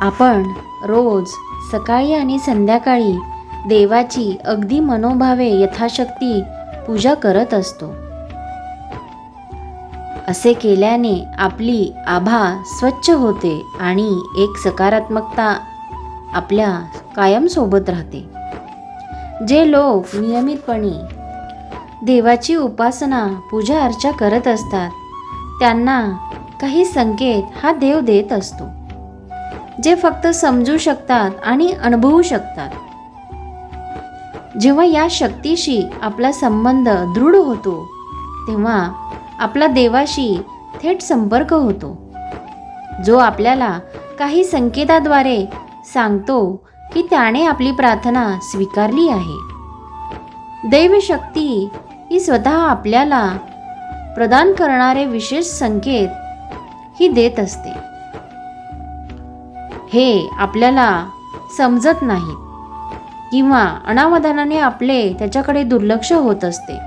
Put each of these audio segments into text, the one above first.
आपण रोज सकाळी आणि संध्याकाळी देवाची अगदी मनोभावे यथाशक्ती पूजा करत असतो. असे केल्याने आपली आभा स्वच्छ होते आणि एक सकारात्मकता आपल्या कायमसोबत राहते. जे लोक नियमितपणे देवाची उपासना पूजा अर्चा करत असतात त्यांना काही संकेत हा देव देत असतो. जे फक्त समजू शकतात आणि अनुभवू शकतात. जेव्हा या शक्तीशी आपला संबंध दृढ होतो तेव्हा आपला देवाशी थेट संपर्क होतो. जो आपल्याला काही संकेताद्वारे सांगतो की त्याने आपली प्रार्थना स्वीकारली आहे. दैवशक्ती ही स्वतः आपल्याला प्रदान करणारे विशेष संकेत ही देत असते. हे आपल्याला समजत नाही. किंवा अनावधानाने आपले त्याच्याकडे दुर्लक्ष होत असते.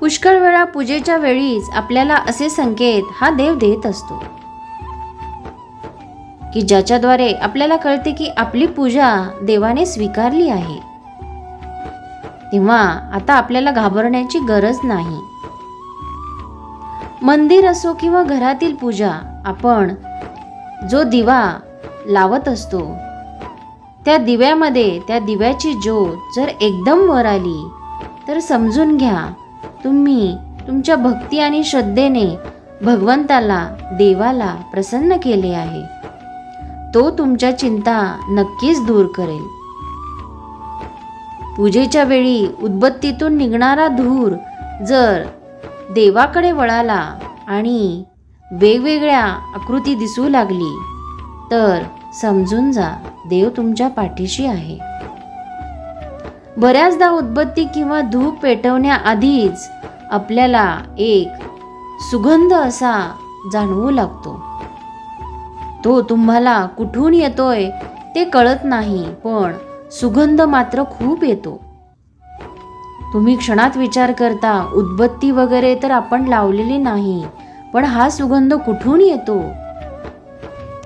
पुष्कळ वेळा पूजेच्या वेळीच आपल्याला असे संकेत हा देव देत असतो. की ज्याच्याद्वारे आपल्याला कळते की आपली पूजा देवाने स्वीकारली आहे. तेव्हा आता आपल्याला घाबरण्याची गरज नाही. मंदिर असो किंवा घरातील पूजा आपण जो दिवा लावत असतो. त्या दिव्यामध्ये त्या दिव्याची ज्योत जर एकदम वर आली तर समजून घ्या तुम्ही तुमच्या भक्ती आणि श्रद्धेने भगवंताला देवाला प्रसन्न केले आहे. तो तुमच्या चिंता नक्कीच दूर करेल. पूजेच्या वेळी उदबत्तीतून निघणारा धूर जर देवाकडे वळाला आणि वेगवेगळ्या आकृती दिसू लागली. तर समजून जा देव तुमच्या पाठीशी आहे. बऱ्याचदा उदबत्ती किंवा धूप पेटवण्याआधीच आपल्याला एक सुगंध असा जाणवू लागतो. तो तुम्हाला कुठून येतोय ते कळत नाही पण सुगंध मात्र खूप येतो. तुम्ही क्षणात विचार करता उदबत्ती वगैरे तर आपण लावलेली नाही पण हा सुगंध कुठून येतो?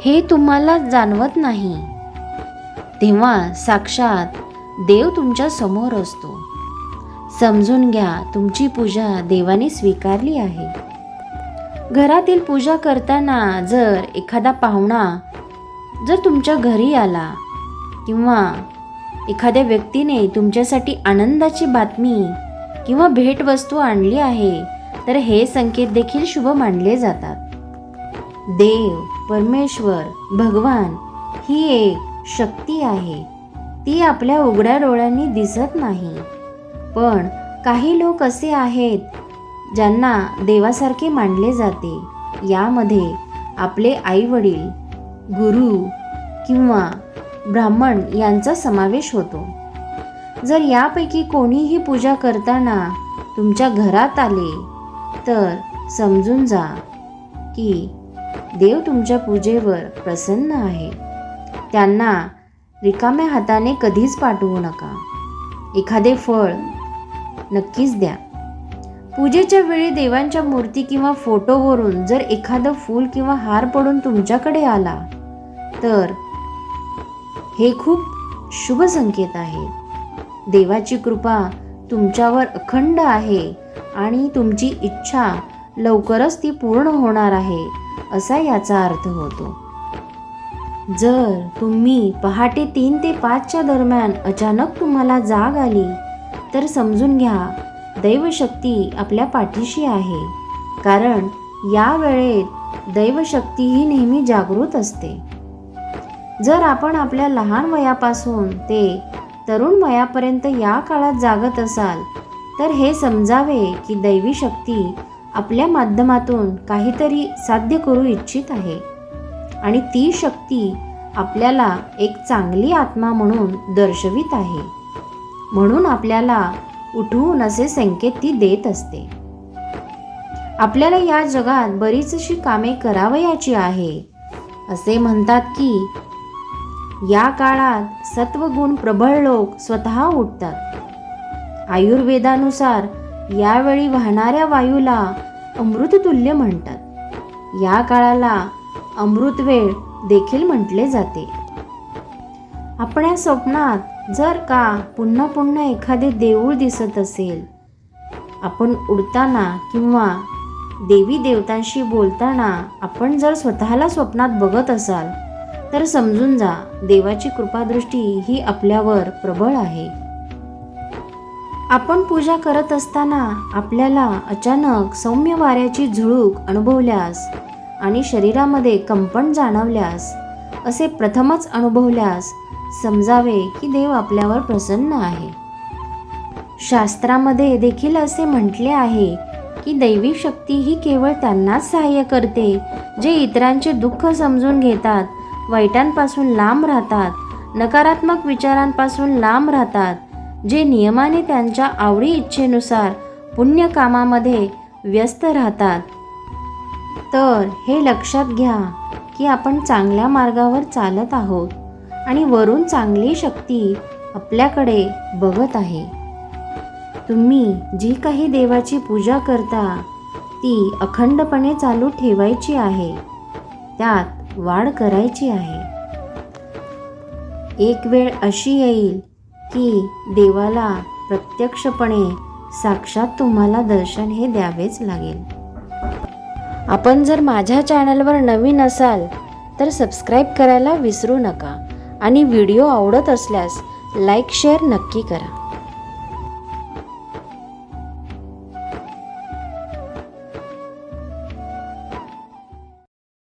हे तुम्हाला जाणवत नाही. तेव्हा साक्षात देव तुमच्यासमोर असतो. समजून घ्या तुमची पूजा देवाने स्वीकारली आहे. घरातील पूजा करताना जर एखादा पाहुणा जर तुमच्या घरी आला किंवा एखाद्या व्यक्तीने तुमच्यासाठी आनंदाची बातमी किंवा भेटवस्तू आणली आहे तर हे संकेत देखील शुभ मानले जातात. देव परमेश्वर भगवान ही एक शक्ती आहे. ती आपल्या उघड्या डोळ्यांनी दिसत नाही. पण काही लोक असे आहेत ज्यांना देवासारखे मानले जाते. यामध्ये आपले आई वडील गुरु किंवा ब्राह्मण यांचा समावेश होतो. जर यापैकी कोणीही पूजा करताना तुमच्या घरात आले तर समजून जा की देव तुमच्या पूजेवर प्रसन्न आहे. त्यांना रिकाम्या हाताने कधीच पाठवू नका. एखादे फळ नक्कीच द्या. पूजेच्या वेळी देवांच्या मूर्ती किंवा फोटोवरून जर एखादं फूल किंवा हार पडून तुमच्याकडे आला तर हे खूप शुभ संकेत आहे. देवाची कृपा तुमच्यावर अखंड आहे. आणि तुमची इच्छा लवकरच ती पूर्ण होणार आहे असा याचा अर्थ होतो. जर तुम्ही पहाटे तीन ते पाचच्या दरम्यान अचानक तुम्हाला जाग आली तर समजून घ्या दैवशक्ती आपल्या पाठीशी आहे. कारण या वेळेत दैवशक्ती ही नेहमी जागृत असते. जर आपण आपल्या लहान वयापासून ते तरुण वयापर्यंत या काळात जागत असाल तर हे समजावे की दैवी शक्ती आपल्या माध्यमातून काहीतरी साध्य करू इच्छित आहे. आणि ती शक्ती आपल्याला एक चांगली आत्मा म्हणून दर्शवित आहे. म्हणून आपल्याला उठवून असे संकेत ती देत असते. आपल्याला या जगात बरीचशी कामे करावयाची आहे. असे म्हणतात की या काळात सत्वगुण प्रबळ लोक स्वतः उठतात. आयुर्वेदानुसार यावेळी वाहणाऱ्या वायूला अमृततुल्य म्हणतात. या काळाला अमृत वेळ देखील म्हटले जाते. आपल्या स्वप्नात जर का पुन्हा पुन्हा एखादे देऊळ दिसत असेल आपण उडताना किंवा देवी देवतांशी बोलताना आपण जर स्वतःला स्वप्नात बघत असाल तर समजून जा देवाची कृपादृष्टी ही आपल्यावर प्रबळ आहे. आपण पूजा करत असताना आपल्याला अचानक सौम्य वाऱ्याची झुळूक अनुभवल्यास आणि शरीरामध्ये कंपन जाणवल्यास असे प्रथमच अनुभवल्यास समजावे की देव आपल्यावर प्रसन्न आहे. शास्त्रामध्ये देखील असे म्हटले आहे की दैवी शक्ती ही केवळ त्यांनाच सहाय्य करते जे इतरांचे दुःख समजून घेतात वाईटांपासून लांब राहतात नकारात्मक विचारांपासून लांब राहतात जे नियमाने त्यांच्या आवडी इच्छेनुसार पुण्यकामामध्ये व्यस्त राहतात. तर हे लक्षात घ्या की आपण चांगल्या मार्गावर चालत आहोत आणि वरून चांगली शक्ती आपल्याकडे बघत आहे. तुम्ही जी काही देवाची पूजा करता ती अखंडपणे चालू ठेवायची आहे. त्यात वाढ करायची आहे. एक वेळ अशी येईल की देवाला प्रत्यक्षपणे साक्षात तुम्हाला दर्शन हे द्यावेच लागेल. आपण जर माझ्या चॅनलवर नवीन असाल तर सबस्क्राईब करायला विसरू नका आणि व्हिडिओ आवडत असल्यास लाईक शेअर नक्की करा.